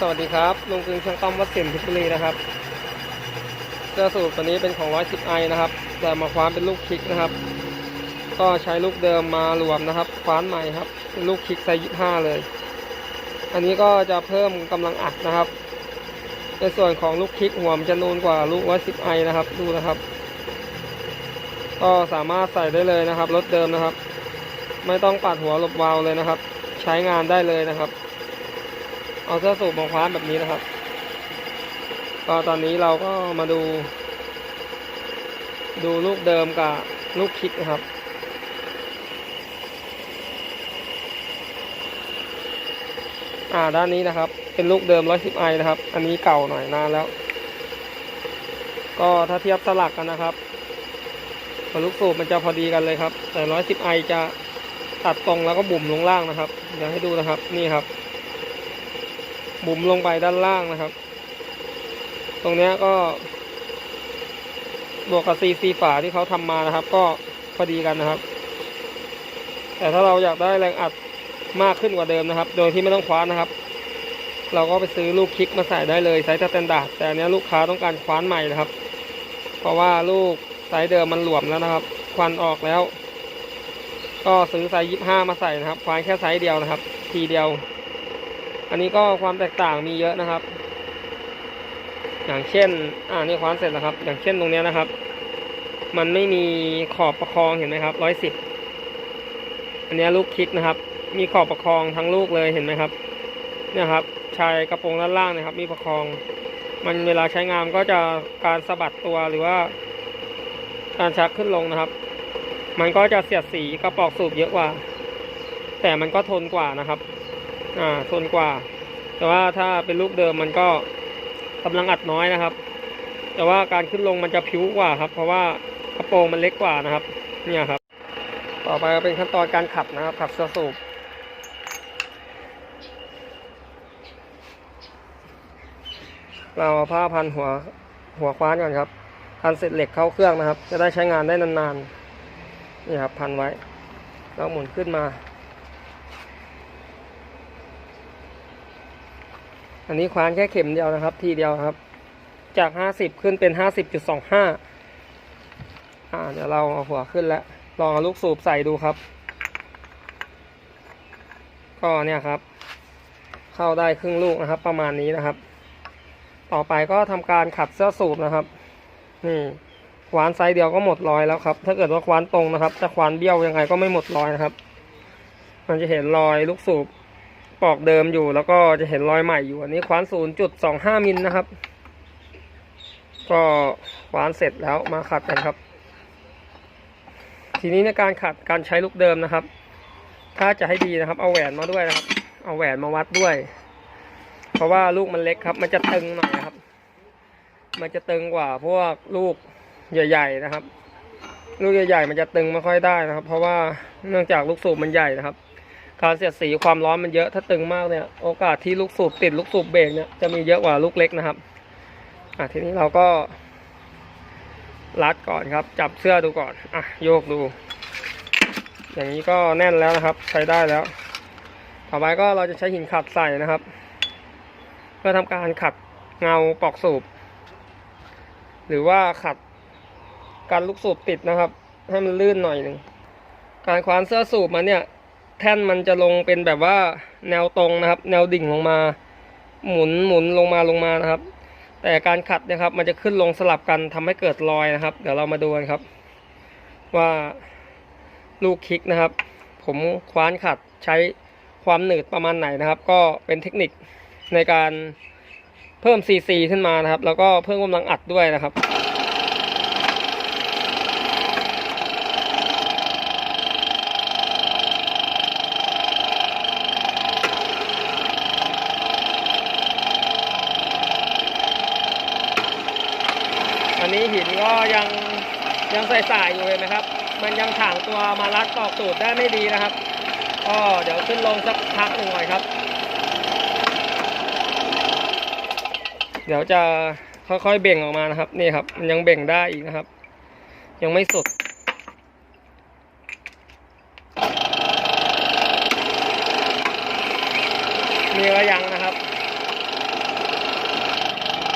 สวัสดีครับลุงกึงช่างต้อมวัดสินพิบุรีนะครับเสื้อสูตรตัวนี้เป็นของ 110ไอนะครับแต่มาคว้านเป็นลูกคลิกนะครับ ก็ใช้ลูกเดิมมารวมนะครับคว้านใหม่ครับเป็นลูกคลิกไซส์25 เลย อันนี้ก็จะเพิ่มกำลังอัดนะครับ ในส่วนของลูกคลิกหัวมันจะนูนกว่าลูก 110ไอนะครับดูนะครับ ก็สามารถใส่ได้เลยนะครับรถเดิมนะครับ ไม่ต้องปัดหัวหลบวาล์วเลยนะครับ ใช้งานได้เลยนะครับ เอาเสื้อสูบมาคว้านแบบนี้นะครับ ก็ตอนนี้เราก็มาดู ดูลูกเดิมกับลูกคิกนะครับ อ่าด้านนี้นะครับ เป็นลูกเดิม 110ไอนะครับ อันนี้เก่าหน่อยนานแล้ว ก็ถ้าเทียบสลักกันนะครับกับลูกสูบมันจะพอดีกันเลยครับ แต่ 110ไอจะตัดตรงแล้วก็บุ่มลงล่างนะครับ เดี๋ยวให้ดูนะครับ นี่ครับ บุ๋มลงไปด้านล่างนะครับ ตรงเนี้ยก็ บวกกับซีซีฝาที่เขาทำมานะครับ ก็พอดีกันนะครับ แต่ถ้าเราอยากได้แรงอัดมากขึ้นกว่าเดิมนะครับ โดยที่ไม่ต้องคว้านนะครับ เราก็ไปซื้อลูกคลิกมาใส่ได้เลยไซส์สแตนดาร์ดแต่อันเนี้ยลูกค้าต้องการคว้านใหม่นะครับ เพราะว่าลูกไซส์เดิมมันหลวมแล้วนะครับ ควันออกแล้ว ก็ซื้อไซส์ยี่ห้ามาใส่นะครับ คว้านแค่ไซส์เดียวนะครับ ทีเดียว อันนี้ก็ความแตกต่างมีเยอะนะครับ อย่างเช่น อ่านี่คว้านเสร็จแล้วครับ อย่างเช่นตรงเนี้ยนะครับ มันไม่มีขอบประคองเห็นไหมครับร้อยสิบอันเนี้ยลูกคิกนะครับ มีขอบประคองทั้งลูกเลยเห็นไหมครับ เนี่ยครับชายกระโปรงด้านล่างนะครับ มีประคอง มันเวลาใช้งานก็จะการสะบัดตัวหรือว่า การชักขึ้นลงนะครับ มันก็จะเสียดสีกระปอกสูบเยอะกว่า แต่มันก็ทนกว่านะครับ อ่าทนกว่า แต่ว่าถ้าเป็นลูกเดิมมันก็กำลังอัดน้อยนะครับ แต่ว่าการขึ้นลงมันจะผิวกว่าครับ เพราะว่ากระโปรงมันเล็กกว่านะครับ เนี่ยครับ ต่อไปก็เป็นขั้นตอนการขับนะครับ ขับเสื้อสูบเราเอาผ้าพันหัวหัวคว้านก่อนครับ พันเสร็จเหล็กเข้าเครื่องนะครับ จะได้ใช้งานได้นานๆ นี่ครับ พันไว้ แล้วหมุนขึ้นมา อันนี้คว้านแค่เข็มเดียวนะครับ ทีเดียวครับ จากห้าสิบขึ้นเป็นห้าสิบจุดสองห้าอ่าเดี๋ยวเราเอาหัวขึ้นแล้ว ลองเอาลูกสูบใส่ดูครับ ก็เนี่ยครับ เข้าได้ครึ่งลูกนะครับ ประมาณนี้นะครับ ต่อไปก็ทำการขัดเสื้อสูบนะครับ นี่ควานไซส์เดียวก็หมดรอยแล้วครับ ถ้าเกิดว่าควานตรงนะครับแต่ควานเบี้ยวยังไงก็ไม่หมดรอยนะครับ มันจะเห็นรอยลูกสูบ ปอกเดิมอยู่ แล้วก็จะเห็นรอยใหม่อยู่ อันนี้คว้าน 0.25 มิลนะครับ ก็คว้านเสร็จแล้วมาขัดกันครับ ทีนี้ในการขัดการใช้ลูกเดิมนะครับ ถ้าจะให้ดีนะครับ เอาแหวนมาด้วยนะครับ เอาแหวนมาวัดด้วย เพราะว่าลูกมันเล็กครับ มันจะตึงหน่อยครับ มันจะตึงกว่าพวกลูกใหญ่ ๆ นะครับ ลูกใหญ่ๆมันจะตึงไม่ค่อยได้นะครับ เพราะว่าเนื่องจากลูกสูบมันใหญ่นะครับ การเสียดสีความร้อนมันเยอะถ้าตึงมากเนี่ย โอกาสที่ลูกสูบติดลูกสูบเบรกเนี่ยจะมีเยอะกว่าลูกเล็กนะครับ อะทีนี้เราก็รัดก่อนครับ จับเสื้อดูก่อน อะโยกดู อย่างนี้ก็แน่นแล้วนะครับ ใช้ได้แล้ว ต่อไปก็เราจะใช้หินขัดใส่นะครับ เพื่อทำการขัดเงาปลอกสูบ หรือว่าขัดการลูกสูบติดนะครับ ให้มันลื่นหน่อยหนึ่งการคว้านเสื้อสูบมาเนี่ย แท่นมันจะลงเป็นแบบว่าแนวตรงนะครับ แนวดิ่งลงมา หมุนหมุนลงมาลงมานะครับ แต่การขัดนะครับ มันจะขึ้นลงสลับกันทำให้เกิดรอยนะครับ เดี๋ยวเรามาดูกันครับ ว่าลูกคลิกนะครับ ผมคว้านขัดใช้ความหนืดประมาณไหนนะครับ ก็เป็นเทคนิคในการเพิ่มซีซีขึ้นมานะครับ แล้วก็เพิ่มกำลังอัดด้วยนะครับ อันนี้หินก็ยังยังใส่ๆอยู่เลยนะครับ มันยังถ่างตัวมารัดตอกตูดได้ไม่ดีนะครับก็เดี๋ยวขึ้นลงสักพักหนึ่งก่อนครับ เดี๋ยวจะค่อยๆเบ่งออกมานะครับ นี่ครับ มันยังเบ่งได้อีกนะครับ ยังไม่สุดนี่ก็ยังนะครับ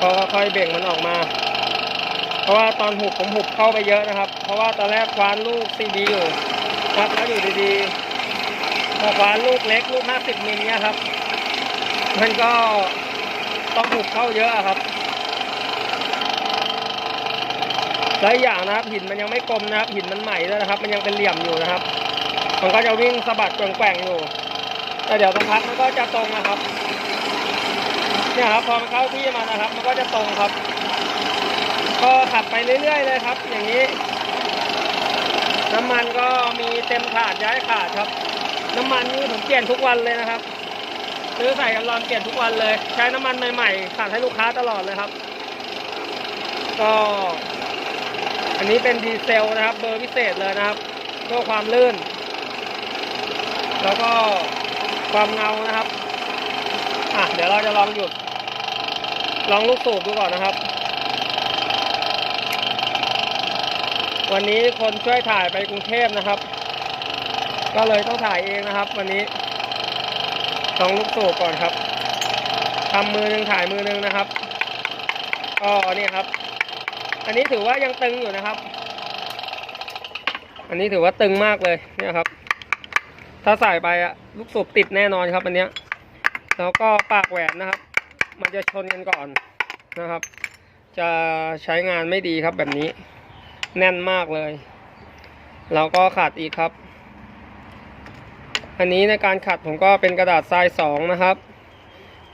ก็ค่อยๆเบ่งมันออกมา เพราะว่าตอนหุบผมหุบเข้าไปเยอะนะครับ เพราะว่าตอนแรกคว้านลูกซีดีอยู่ครับแล้วอยู่ดีๆพอคว้านลูกเล็กลูก50มิลเนี่ยครับ มันก็ต้องหุบเข้าเยอะครับและอีกอย่างนะครับหินมันยังไม่กลมนะครับ หินมันใหม่ด้วยนะครับ มันยังเป็นเหลี่ยมอยู่นะครับ มันก็จะวิ่งสะบัดแกว่งๆอยู่แต่เดี๋ยวสักพักมันก็จะตรงนะครับ เนี่ยครับ พอมันเข้าที่มันนะครับ มันก็จะตรงครับ ก็ขับไปเรื่อยๆเลยครับ อย่างนี้ น้ำมันก็มีเต็มขาดย้ายขาดครับ น้ำมันนี่ผมเปลี่ยนทุกวันเลยนะครับซื้อใส่กันรอนเปลี่ยนทุกวันเลย ใช้น้ำมันใหม่ๆขาดให้ลูกค้าตลอดเลยครับ ก็ อันนี้เป็นดีเซลนะครับ เบอร์พิเศษเลยนะครับเพื่อความลื่น แล้วก็ความเงานะครับอะเดี๋ยวเราจะลองหยุด ลองลูกสูบดูก่อนนะครับ วันนี้คนช่วยถ่ายไปกรุงเทพนะครับ ก็เลยต้องถ่ายเองนะครับ วันนี้ลองลูกสูบก่อนครับทำมือหนึ่งถ่ายมือหนึ่งนะครับก็เนี่ยครับ อันนี้ถือว่ายังตึงอยู่นะครับ อันนี้ถือว่าตึงมากเลยเนี่ยครับ ถ้าใส่ไปอะลูกสูบติดแน่นอนครับอันเนี้ยแล้วก็ปากแหวนนะครับ มันจะชนกันก่อนนะครับ จะใช้งานไม่ดีครับแบบนี้ แน่นมากเลยแล้วก็ขัดอีกครับ อันนี้ในการขัดผมก็เป็นกระดาษทรายสองนะครับ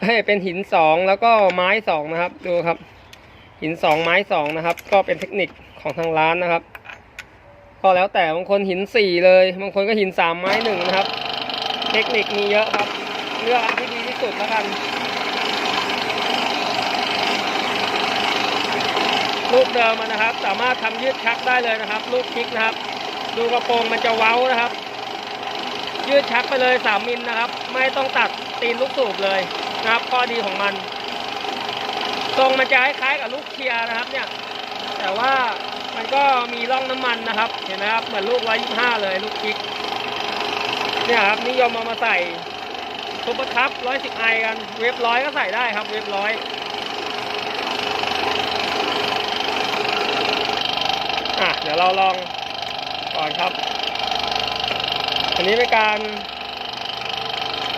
เฮ้เป็นหินสองแล้วก็ไม้สองนะครับ ดูครับ หินสองไม้สองนะครับ ก็เป็นเทคนิคของทางร้านนะครับ ก็แล้วแต่บางคนหินสี่เลยบางคนก็หินสามไม้หนึ่งนะครับ เทคนิคมีเยอะครับ เลือกอันที่ดีที่สุดแล้วกัน ลูกเดิมนะครับ สามารถทำยืดชักได้เลยนะครับ ลูกคลิกนะครับ ดูกระโปรงมันจะเว้านะครับ ยืดชักไปเลยสามมิลนะครับ ไม่ต้องตัดตีนลูกสูบเลยนะครับ ข้อดีของมัน ทรงมันจะคล้ายๆกับลูกเชียร์นะครับ เนี่ย แต่ว่ามันก็มีร่องน้ำมันนะครับ เห็นไหมครับ เหมือนลูกร้อยยี่ห้าเลยลูกคลิก เนี่ยครับนิยมเอามาใส่ซุปเปอร์คัพร้อยสิบไอกัน เวฟร้อยก็ใส่ได้ครับ เวฟร้อย อะเดี๋ยวเราลองก่อนครับ อันนี้เป็นการ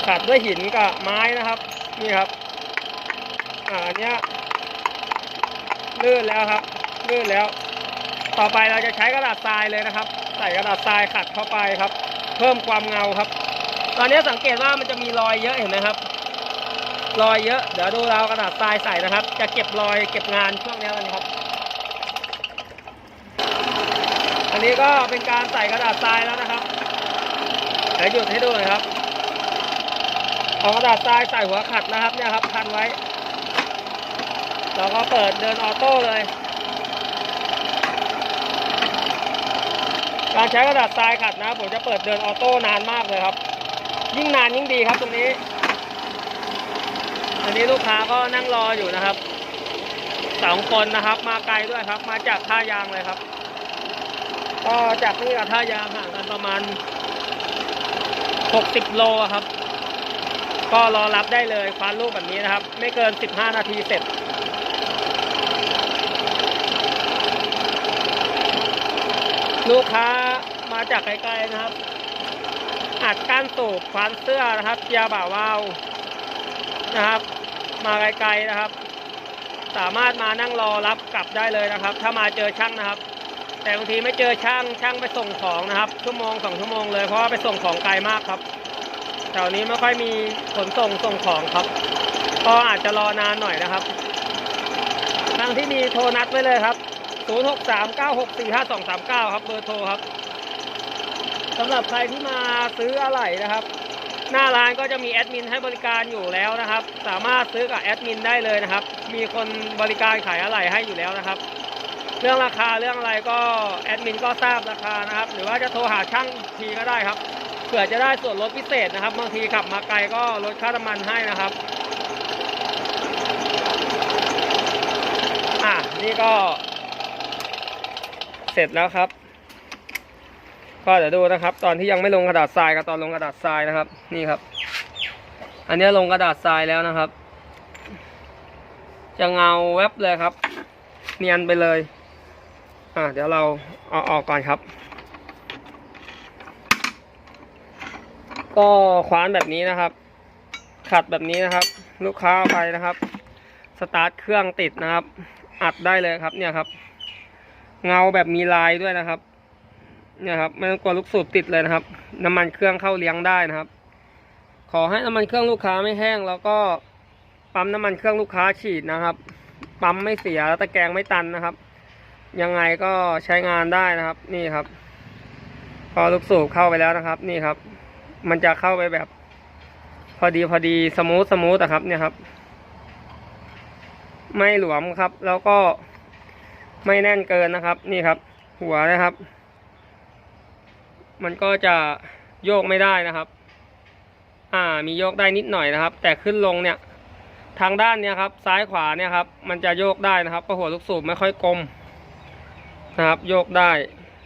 ขัดด้วยหินกับไม้นะครับ นี่ครับ อ่าอันเนี้ยลื่นแล้วครับ ลื่นแล้ว ต่อไปเราจะใช้กระดาษทรายเลยนะครับ ใส่กระดาษทรายขัดเข้าไปครับ เพิ่มความเงาครับ ตอนนี้สังเกตว่ามันจะมีรอยเยอะเห็นไหมครับ รอยเยอะ เดี๋ยวดูเรากระดาษทรายใส่นะครับ จะเก็บรอยเก็บงานช่วงนี้กันครับ อั นี้ก็เป็นการใส่กระดาษทรายแล้วนะครับเดี๋ยวหยุดให้ดูหน่อยครับเอากระดาษทรายใส่หัวขัดนะครับเนี่ยครับพันไว้ เราก็เปิดเดินออโต้เลย การใช้กระดาษทรายขัดนะผมจะเปิดเดินออโต้นานมากเลยครับ ยิ่งนานยิ่งดีครับตรงนี้ อันนี้ลูกค้าก็นั่งรออยู่นะครับสองคนนะครับ มาไกลด้วยครับ มาจากท่ายางเลยครับ ก็จากนี่กับท่ายางห่างกันประมาณ 60 โลครับ ก็รอรับได้เลยควานลูกแบบนี้นะครับ ไม่เกิน 15 นาทีเสร็จลูกค้ามาจากไกลๆนะครับ อัดก้านสูบควานเสื้อนะครับเกียร์บ่าวาวนะครับ มาไกลๆนะครับ สามารถมานั่งรอรับกลับได้เลยนะครับ ถ้ามาเจอช่างนะครับ แต่บางทีไม่เจอช่างช่างไปส่งของนะครับ ชั่วโมงสองชั่วโมงเลยเพราะว่าไปส่งของไกลมากครับแถวนี้ไม่ค่อยมีขนส่งส่งของครับก็อาจจะรอนานหน่อยนะครับทางที่มีโทรนัดไว้เลยครับ 0639645239 ครับเบอร์โทรครับสำหรับใครที่มาซื้ออะไหล่นะครับ หน้าร้านก็จะมีแอดมินให้บริการอยู่แล้วนะครับ สามารถซื้อกับแอดมินได้เลยนะครับ มีคนบริการขายอะไหล่ให้อยู่แล้วนะครับ เรื่องราคาเรื่องอะไรก็แอดมินก็ทราบราคานะครับ หรือว่าจะโทรหาช่างทีก็ได้ครับเผื่อจะได้ส่วนลดพิเศษนะครับ บางทีขับมาไกลก็ลดค่าน้ำมันให้นะครับอะนี่ก็ เสร็จแล้วครับ ก็เดี๋ยวดูนะครับ ตอนที่ยังไม่ลงกระดาษทรายกับตอนลงกระดาษทรายนะครับ นี่ครับ อันนี้ลงกระดาษทรายแล้วนะครับ จะเงาแวบเลยครับ เนียนไปเลย อ่าเดี๋ยวเราเอาออกก่อนครับ ก็คว้านแบบนี้นะครับ ขัดแบบนี้นะครับ ลูกค้าเอาไปนะครับ สตาร์ทเครื่องติดนะครับ อัดได้เลยครับเนี่ยครับ เงาแบบมีลายด้วยนะครับ เนี่ยครับไม่ต้องกลัวลูกสูบติดเลยนะครับ น้ำมันเครื่องเข้าเลี้ยงได้นะครับ ขอให้น้ำมันเครื่องลูกค้าไม่แห้ง แล้วก็ปั๊มน้ำมันเครื่องลูกค้าฉีดนะครับ ปั๊มไม่เสียแล้วตะแกรงไม่ตันนะครับ ยังไงก็ใช้งานได้นะครับ นี่ครับ พอลูกสูบเข้าไปแล้วนะครับ นี่ครับ มันจะเข้าไปแบบ พอดีพอดีสมูทสมูทอะครับ เนี่ยครับ ไม่หลวมครับ แล้วก็ไม่แน่นเกินนะครับ นี่ครับ หัวนะครับ มันก็จะโยกไม่ได้นะครับ อ่า มีโยกได้นิดหน่อยนะครับ แต่ขึ้นลงเนี่ย ทางด้านเนี้ยครับ ซ้ายขวาเนี่ยครับ มันจะโยกได้นะครับเพราะหัวลูกสูบไม่ค่อยกลม นะครับโยกได้